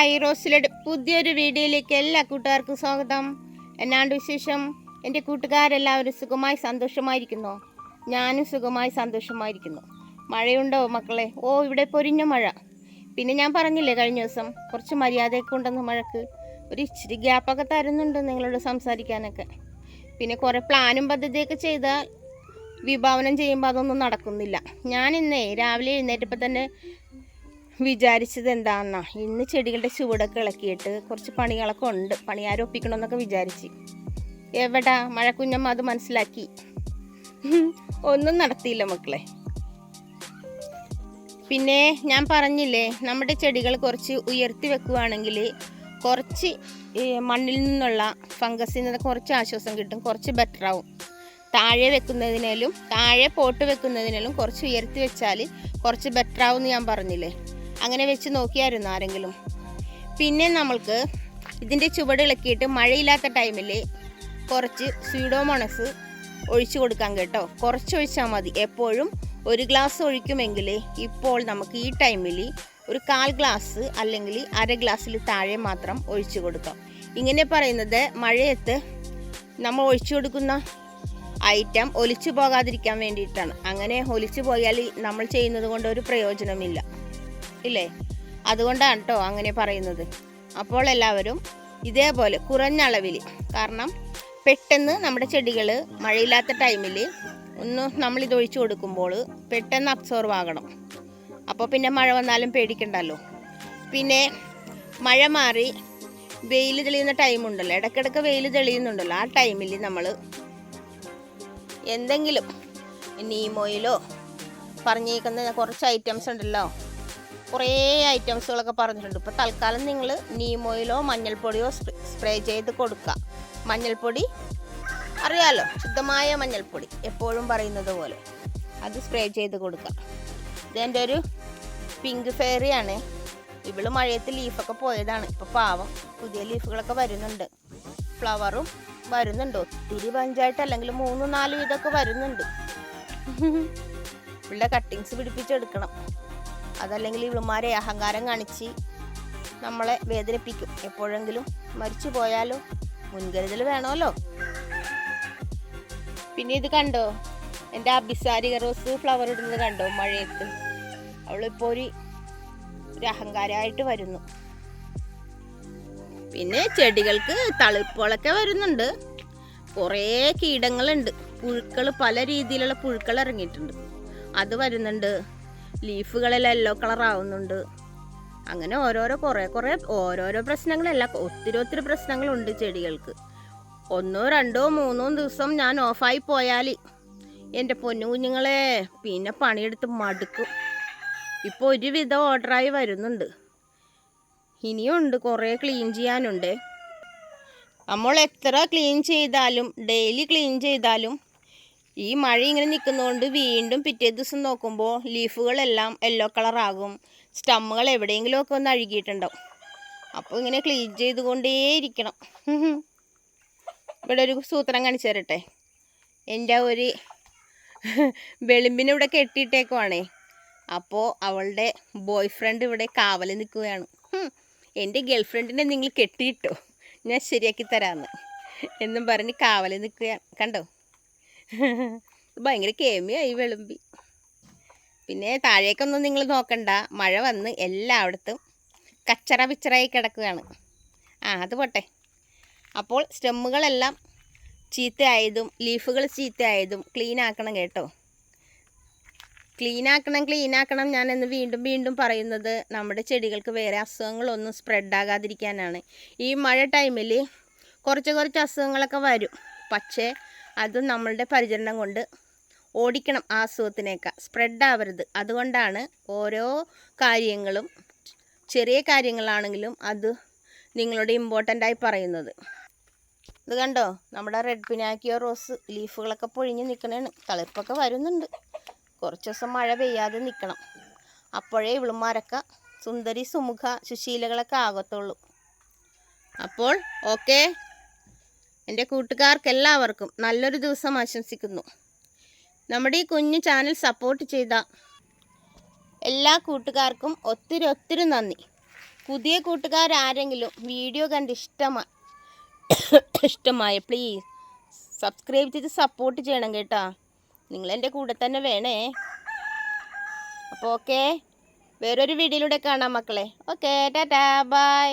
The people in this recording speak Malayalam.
ഹായ് റോസിലഡ് പുതിയൊരു വീഡിയോയിലേക്ക് എല്ലാ കൂട്ടുകാർക്കും സ്വാഗതം. എന്നാണ്ട് വിശേഷം? എന്റെ കൂട്ടുകാരെല്ലാവരും സുഖമായി സന്തോഷമായിരിക്കുന്നു. ഞാനും സുഖമായി സന്തോഷമായിരിക്കുന്നു. മഴയുണ്ടോ മക്കളെ? ഓ ഇവിടെ പൊരിഞ്ഞ മഴ. പിന്നെ ഞാൻ പറഞ്ഞില്ലേ കഴിഞ്ഞ ദിവസം കുറച്ച് മര്യാദയൊക്കെ ഉണ്ടെന്ന് മഴക്ക്. ഒരു ഇച്ചിരി ഗ്യാപ്പൊക്കെ തരുന്നുണ്ട് നിങ്ങളോട് സംസാരിക്കാനൊക്കെ. പിന്നെ കുറേ പ്ലാനും പദ്ധതിയൊക്കെ ചെയ്താൽ വിഭാവനം ചെയ്യുമ്പോൾ അതൊന്നും നടക്കുന്നില്ല. ഞാൻ ഇന്നേ രാവിലെ എഴുന്നേറ്റപ്പോൾ തന്നെ വിചാരിച്ചത് എന്താണെന്നാ ഇന്ന് ചെടികളുടെ ചുവടൊക്കെ ഇളക്കിയിട്ട് കുറച്ച് പണികളൊക്കെ ഉണ്ട്. പണിയാരും ഒപ്പിക്കണമെന്നൊക്കെ വിചാരിച്ച്. എവിടാ? മഴക്കുഞ്ഞമ്മ അത് മനസ്സിലാക്കി. ഒന്നും നടത്തിയില്ല മക്കളെ. പിന്നെ ഞാൻ പറഞ്ഞില്ലേ നമ്മുടെ ചെടികൾ കുറച്ച് ഉയർത്തി വെക്കുകയാണെങ്കിൽ കുറച്ച് മണ്ണിൽ നിന്നുള്ള ഫംഗസിൽ നിന്ന് കുറച്ച് ആശ്വാസം കിട്ടും. കുറച്ച് ബെറ്റർ ആവും. താഴെ വെക്കുന്നതിനാലും താഴെ പോട്ട് വെക്കുന്നതിനാലും കുറച്ച് ഉയർത്തി വെച്ചാൽ കുറച്ച് ബെറ്റർ ആവും എന്ന് ഞാൻ പറഞ്ഞില്ലേ? അങ്ങനെ വെച്ച് നോക്കിയായിരുന്നു ആരെങ്കിലും. പിന്നെ നമ്മൾക്ക് ഇതിന്റെ ചുവട് ഇളക്കിയിട്ട് മഴയില്ലാത്ത ടൈമിൽ കുറച്ച് സ്വീഡോമോണസ് ഒഴിച്ചു കൊടുക്കാം കേട്ടോ. കുറച്ച് ഒഴിച്ചാൽ മതി. എപ്പോഴും ഒരു ഗ്ലാസ് ഒഴിക്കുമെങ്കിൽ ഇപ്പോൾ നമുക്ക് ഈ ടൈമിൽ ഒരു കാൽ ഗ്ലാസ് അല്ലെങ്കിൽ അര ഗ്ലാസ്സിൽ താഴെ മാത്രം ഒഴിച്ചു കൊടുക്കാം. ഇങ്ങനെ പറയുന്നത് മഴയത്ത് നമ്മൾ ഒഴിച്ചു കൊടുക്കുന്ന ഐറ്റം ഒലിച്ചു പോകാതിരിക്കാൻ വേണ്ടിയിട്ടാണ്. അങ്ങനെ ഒലിച്ചു പോയാൽ നമ്മൾ ചെയ്യുന്നത് കൊണ്ട് ഒരു പ്രയോജനമില്ല. ഇല്ലേ? അതുകൊണ്ടാണ് കേട്ടോ അങ്ങനെ പറയുന്നത്. അപ്പോൾ എല്ലാവരും ഇതേപോലെ കുറഞ്ഞ അളവിൽ കാരണം പെട്ടെന്ന് നമ്മുടെ ചെടികൾ മഴയില്ലാത്ത ടൈമിൽ ഒന്ന് നമ്മളിത് ഒഴിച്ചു കൊടുക്കുമ്പോൾ പെട്ടെന്ന് അബ്സോർവ് ആകണം. അപ്പോൾ പിന്നെ മഴ വന്നാലും പേടിക്കണ്ടല്ലോ. പിന്നെ മഴ മാറി വെയിൽ തെളിയുന്ന ടൈമുണ്ടല്ലോ ഇടയ്ക്കിടയ്ക്ക് വെയിൽ തെളിയുന്നുണ്ടല്ലോ. ആ ടൈമിൽ നമ്മൾ എന്തെങ്കിലും നീമോയിലോ പറഞ്ഞേക്കുന്ന കുറച്ച് ഐറ്റംസ് ഉണ്ടല്ലോ. കുറേ ഐറ്റംസുകളൊക്കെ പറഞ്ഞിട്ടുണ്ട്. ഇപ്പോൾ തൽക്കാലം നിങ്ങൾ നീമോയിലോ മഞ്ഞൾപ്പൊടിയോ സ്പ്രേ ചെയ്ത് കൊടുക്കുക മഞ്ഞൾപ്പൊടി അറിയാലോ ശുദ്ധമായ മഞ്ഞൾപ്പൊടി എപ്പോഴും പറയുന്നത് പോലെ. അത് സ്പ്രേ ചെയ്ത് കൊടുക്കുക ഇതെന്റെ ഒരു പിങ്ക് ഫെയറിയാണ് ഇവൾ മഴയത്ത് ലീഫൊക്കെ പോയതാണ്. ഇപ്പോൾ പാവം പുതിയ ലീഫുകളൊക്കെ വരുന്നുണ്ട്. ഫ്ലവറും വരുന്നുണ്ട്. ഒത്തിരി പഞ്ചായത്ത് അല്ലെങ്കിൽ മൂന്ന് നാല് ഇതൊക്കെ വരുന്നുണ്ട്. ഇവിടെ കട്ടിങ്സ് പിടിപ്പിച്ചെടുക്കണം. അതല്ലെങ്കിൽ ഇവളുമാരെ അഹങ്കാരം കാണിച്ച് നമ്മളെ വേദനിപ്പിക്കും. എപ്പോഴെങ്കിലും മരിച്ചു പോയാലോ? മുൻകരുതൽ വേണമല്ലോ. പിന്നെ ഇത് കണ്ടോ? എന്റെ അഭിസാരിക റോസ് ഫ്ലവർ ഇടുന്നത് കണ്ടോ? മഴയത്ത്. അവളിപ്പോൾ ഒരു ഒരു അഹങ്കാരമായിട്ട് വരുന്നു. പിന്നെ ചെടികൾക്ക് തളിപ്പുകളൊക്കെ വരുന്നുണ്ട്. കുറേ കീടങ്ങളുണ്ട്. പുഴുക്കൾ പല രീതിയിലുള്ള പുഴുക്കൾ ഇറങ്ങിയിട്ടുണ്ട്. അത് വരുന്നുണ്ട്. ലീഫുകളെല്ലാം യെല്ലോ കളർ ആവുന്നുണ്ട്. അങ്ങനെ ഓരോരോ കുറേ കുറേ ഓരോരോ പ്രശ്നങ്ങളല്ല ഒത്തിരി ഒത്തിരി പ്രശ്നങ്ങളുണ്ട് ചെടികൾക്ക്. ഒന്നോ രണ്ടോ മൂന്നോ ദിവസം ഞാൻ ഓഫായി പോയാൽ എന്റെ പൊന്നു കുഞ്ഞുങ്ങളെ പിന്നെ പണിയെടുത്ത് മടുക്കും. ഇപ്പോൾ ഒരുവിധം ഓർഡറായി വരുന്നുണ്ട്. ഇനിയുണ്ട് കുറേ ക്ലീൻ ചെയ്യാനുണ്ട്. നമ്മൾ എത്ര ക്ലീൻ ചെയ്താലും ഡെയിലി ക്ലീൻ ചെയ്താലും ഈ മഴ ഇങ്ങനെ നിൽക്കുന്നതുകൊണ്ട് വീണ്ടും പിറ്റേ ദിവസം നോക്കുമ്പോൾ ലീഫുകളെല്ലാം യെല്ലോ കളറാകും. സ്റ്റമ്മുകൾ എവിടെയെങ്കിലുമൊക്കെ ഒന്ന് അഴുകിയിട്ടുണ്ടാവും. അപ്പോൾ ഇങ്ങനെ ക്ലീൻ ചെയ്തുകൊണ്ടേയിരിക്കണം ഇവിടെ ഒരു സൂത്രം കാണിച്ചു തരട്ടെ. എന്റെ ഒരു വെളുമ്പിനെ ഇവിടെ കെട്ടിയിട്ടേക്കുവാണേ. അപ്പോൾ അവളുടെ ബോയ് ഫ്രണ്ട് ഇവിടെ കാവൽ നിൽക്കുകയാണ്. എന്റെ ഗേൾ ഫ്രണ്ടിനെ നിങ്ങൾ കെട്ടിയിട്ടോ? ഞാൻ ശരിയാക്കി തരാമെന്ന്. എന്നും പറഞ്ഞ് കാവൽ നിൽക്കുകയാണ്. കണ്ടോ? ഭയങ്കര കേമിയായി വെളുമ്പി. പിന്നെ താഴേക്കൊന്നും നിങ്ങൾ നോക്കണ്ട. മഴ വന്ന് എല്ലായിടത്തും കച്ചറ പിച്ചറായി കിടക്കുകയാണ്. ആ അത് പോട്ടെ. അപ്പോൾ സ്റ്റെമ്മുകളെല്ലാം ചീത്തയായതും ലീഫുകൾ ചീത്തയായതും ക്ലീൻ ആക്കണം കേട്ടോ. ക്ലീൻ ആക്കണം ക്ലീൻ ആക്കണം ഞാൻ എന്ന് വീണ്ടും വീണ്ടും പറയുന്നത് നമ്മുടെ ചെടികൾക്ക് വേറെ അസുഖങ്ങളൊന്നും സ്പ്രെഡ് ആകാതിരിക്കാനാണ് ഈ മഴ ടൈമിൽ കുറച്ച് കുറച്ച് അസുഖങ്ങളൊക്കെ വരും. പക്ഷേ അത് നമ്മളുടെ പരിചരണം കൊണ്ട് ഓടിക്കണം ആ അസുഖത്തിനേക്കാൾ സ്പ്രെഡ് ആവരുത്. അതുകൊണ്ടാണ് ഓരോ കാര്യങ്ങളും ചെറിയ കാര്യങ്ങളാണെങ്കിലും അത് നിങ്ങളോട് ഇമ്പോർട്ടന്റ് ആയി പറയുന്നത്. ഇത് കണ്ടോ? നമ്മുടെ റെഡ് പിനാക്കിയോ റോസ് ലീഫുകളൊക്കെ പൊഴിഞ്ഞ് നിൽക്കണേണ്. തളിപ്പൊക്കെ വരുന്നുണ്ട്. കുറച്ച് ദിവസം മഴ പെയ്യാതെ നിൽക്കണം അപ്പോഴേ ഇവളുമാരൊക്കെ സുന്ദരി സുമുഖ സുശീലകളൊക്കെ ആകത്തുള്ളൂ. അപ്പോൾ ഓക്കെ എന്റെ കൂട്ടുകാർക്ക് എല്ലാവർക്കും നല്ലൊരു ദിവസം ആശംസിക്കുന്നു. നമ്മുടെ ഈ കുഞ്ഞു ചാനൽ സപ്പോർട്ട് ചെയ്ത എല്ലാ കൂട്ടുകാർക്കും ഒത്തിരി ഒത്തിരി നന്ദി. പുതിയ കൂട്ടുകാരാരെങ്കിലും വീഡിയോ കണ്ട് ഇഷ്ടമായി ഇഷ്ടമായ പ്ലീസ് സബ്സ്ക്രൈബ് ചെയ്ത് സപ്പോർട്ട് ചെയ്യണം കേട്ടോ. നിങ്ങളെന്റെ കൂടെ തന്നെ വേണേ. അപ്പോൾ ഓക്കെ വേറൊരു വീഡിയോയിലൂടെ കാണാം മക്കളെ. Okay tata bye